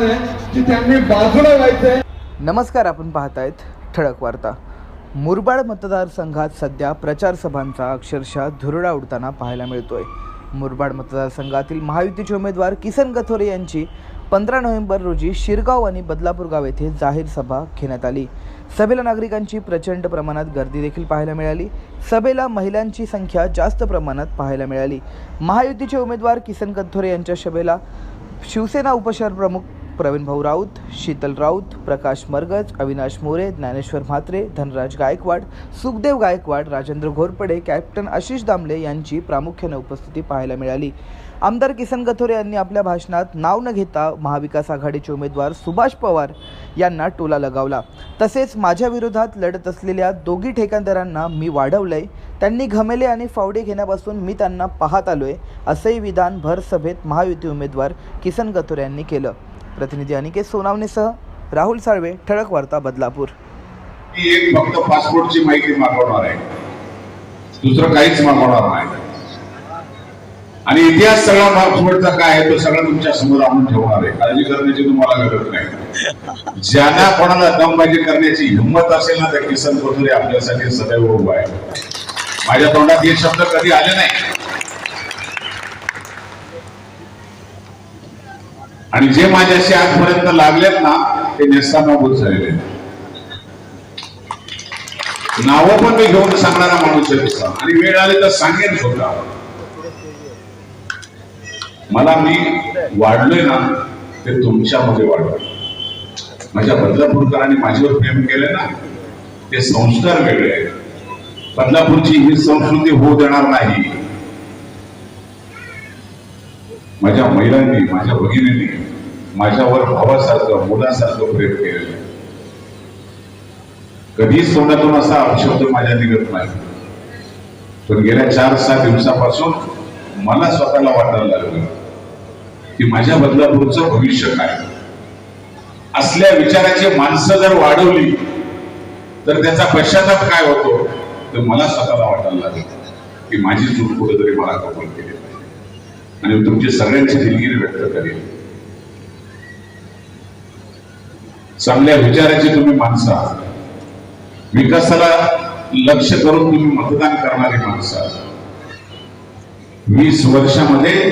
की त्यांनी बाजूला व्हायचंय. नमस्कार आपण पाहतायत ठळक वार्ता. मुरबाड मतदारसंघात सध्या प्रचार सभांचा अक्षरशः धुरळा उडताना पाहायला मिळतोय. मुरबाड मतदारसंघातील महायुतीचे उमेदवार किसन गथोरे यांची पंधरा नोव्हेंबर रोजी शिरगाव आणि बदलापूर गाव येथे जाहीर सभा घेण्यात आली. सभेला नागरिकांची प्रचंड प्रमाणात गर्दी देखील पाहायला मिळाली. सभेला महिलांची संख्या जास्त प्रमाणात पाहायला मिळाली. महायुतीचे उमेदवार किसन गथोरे यांच्या सभेला शिवसेना उपशहर प्रमुख प्रवीण भाऊ राऊत शीतल राऊत प्रकाश मरगज अविनाश मोरे ज्ञानेश्वर म्हात्रे धनराज गायकवाड सुखदेव गायकवाड राजेंद्र घोरपडे कॅप्टन आशिष दामले यांची प्रामुख्याने उपस्थिती पाहायला मिळाली. आमदार किसन गथोरे यांनी आपल्या भाषणात नाव न घेता महाविकास आघाडीचे उमेदवार सुभाष पवार यांना टोला लगावला. तसेच माझ्या विरोधात लढत असलेल्या दोघी ठेकेदारांना मी वाढवलंय त्यांनी घमेले आणि फावडे घेण्यापासून मी त्यांना पाहत आलोय असंही विधान भर सभेत महायुती उमेदवार किसन गथोरे यांनी केलं. प्रतिनिधी अनिकेत सोनावणेसह राहुल साळवे ठळक वार्ता बदलापूर. ती एक फक्त पासपोर्टची माहिती मागवणार आहे. दुसरं काहीच मागवणार नाही. आणि इतिहास सगळा पासपोर्टचा काय आहे तो सगळा तुमच्यासमोर आणून ठेवणार आहे. काळजी करण्याची तुम्हाला गरज नाही. ज्यांना कोणाला दमबाजी करण्याची हिंमत असेल ना तर किसन कोथुरे आपल्यासाठी सदैव उभा आहे. माझ्या तोंडात हे शब्द कधी आले नाही. आणि जे माझ्याशी आजपर्यंत लागलेत ना ते नेस्तानाभूत झालेले आहेत. नावं पण मी घेऊन सांगणारा माणूस आहे तसा. आणि वेळ आली तर सांगेन सुद्धा मला मी वाढलोय ना ते तुमच्यामध्ये वाढलं माझ्या बदलापूरकरांनी माझ्यावर प्रेम केले ना ते संस्कार वेगळे आहेत. बदलापूरची ही संस्कृती होऊ देणार नाही. माझ्या महिलांनी माझ्या भगिनींनी माझ्यावर भावासारखं मुलासारखं प्रेम केलेलं आहे. कधीच तोंडातून असा अपशब्द माझ्या निघत नाही. पण गेल्या चार सहा दिवसापासून मला स्वतःला वाटायला लागलं की माझ्या बदलापूरचं भविष्य काय? असल्या विचाराची माणसं जर वाढवली तर त्याचा पश्चाताप काय होतो? तर मला स्वतःला वाटायला लागलं की माझी चूक कुठेतरी मला कबूल केली आणि तुमची सगळ्यांची दिलगिरी व्यक्त करेल चांगल्या विचाराची तुम्ही माणसं आहात. विकासाला लक्ष करून तुम्ही मतदान करणारी माणसं आहात. वीस वर्षामध्ये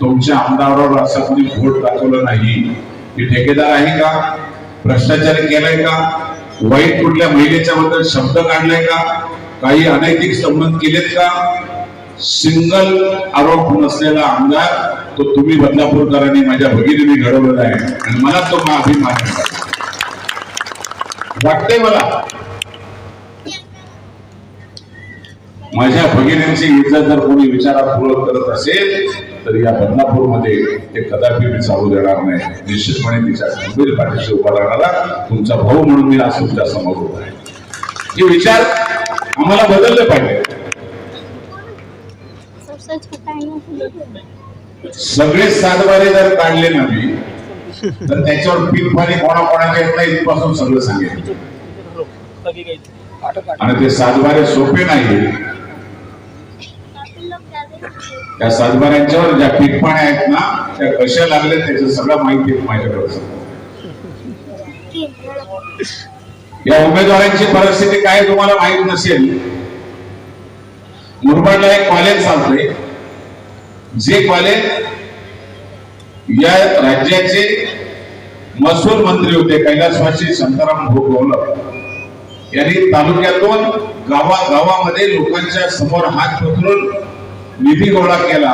तुमच्या आमदारावर असं कोणी व्होट दाखवलं नाही. की ठेकेदार आहे का? भ्रष्टाचार केलाय का? वाईट कुठल्या महिलेच्या बद्दल शब्द काढलाय का? काही अनैतिक संबंध केलेत का? सिंगल आरोप नसलेला आमदार तो तुम्ही बदलापूरकरांनी माझ्या भगिनीने घडवलेला आहे. आणि मला तो मा- अभिमान वाटते मला? माझ्या भगिनींची इज्जत जर कोणी विचारात पूरक करत असेल तर या बदलापूरमध्ये ते कदापि मी चालू देणार नाही. निश्चितपणे तिच्या गंभीर पाठीशी उभा राहणारा तुमचा भाऊ म्हणून मी आज तुमच्यासमोर होत आहे. हे विचार आम्हाला बदलले पाहिजे सगळे सातबारे जर काढले ना मी तर त्याच्यावर पिनफानी कोणाकोणाच्या येत नाही इथपासून सगळं सांगेल आणि ते सातबारे सोपे नाही त्या सातबाऱ्यांच्यावर ज्या पीठपाण्या आहेत ना त्या कशा लागल्या त्याचं सगळं माहिती माझ्याकडे. या उमेदवारांची परिस्थिती काय तुम्हाला माहीत नसेल मुरबाडला एक कॉलेज चालतंय. जे कॉलेज या राज्याचे महसूल मंत्री होते कैलासवासी शांताराम भोगवलं. यांनी तालुक्यातून गावा गावामध्ये लोकांच्या समोर हात पसरून निधी गोळा केला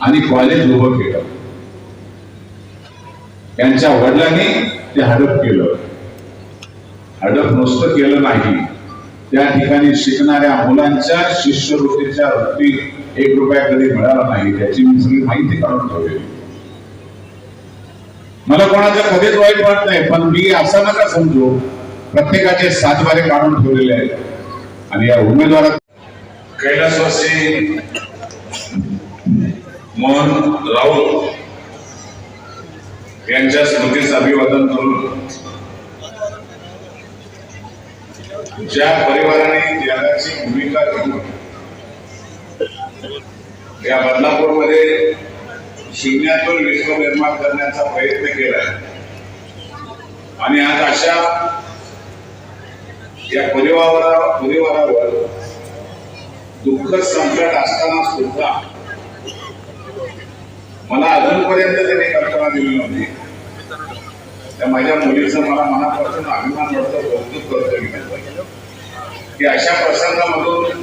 आणि कॉलेज उभं केलं. त्यांच्या वडिलांनी ते हडप केलं. हडप नुसतं केलं नाही. त्या ठिकाणी शिकणाऱ्या मुलांच्या शिष्यवृत्तीच्या वृत्ती एक रुपया कधी मिळाला नाही त्याची मी सगळी माहिती काढून ठेवली मला कोणाचं कधीच वाईट वाटत नाही पण मी असं नका समजू प्रत्येकाचे सातबारे काढून ठेवलेले आहेत. आणि या उमेदवारात कैलासवासी मोहन राऊत यांच्या स्मृतीचं अभिवादन करून ज्या परिवाराने त्यागाची भूमिका घेऊन या बदलापूरमध्ये शून्यातून विश्व निर्माण करण्याचा प्रयत्न केला आणि आज अशा या परिवारा परिवारावर दुःख संकट असताना सुद्धा मला अजूनपर्यंत त्यांनी कल्पना दिली नव्हती. त्या माझ्या मुलीचं मला मनापासून अभिमान वाटतो कौतुक करतो मी की अशा प्रसंगामधून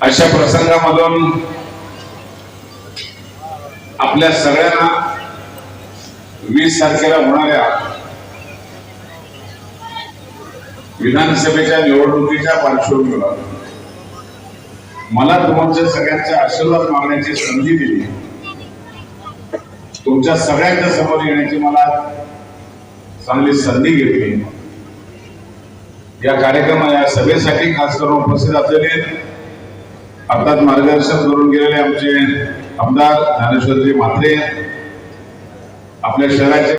अशा प्रसंगामधून आपल्या सगळ्यांना वीस तारखेला होणाऱ्या विधानसभेच्या निवडणुकीच्या पार्श्वभूमीवर मला तुमच्या सगळ्यांच्या आशीर्वाद मागण्याची संधी दिली. तुमच्या सगळ्यांच्या समोर येण्याची मला चांगली संधी घेतली. या कार्यक्रमा या सभेसाठी खास करून उपस्थित असलेले अर्थात मार्गदर्शन करून गेलेले आमचे आमदार ज्ञानेश्वरजी म्हात्रे आपल्या शहराचे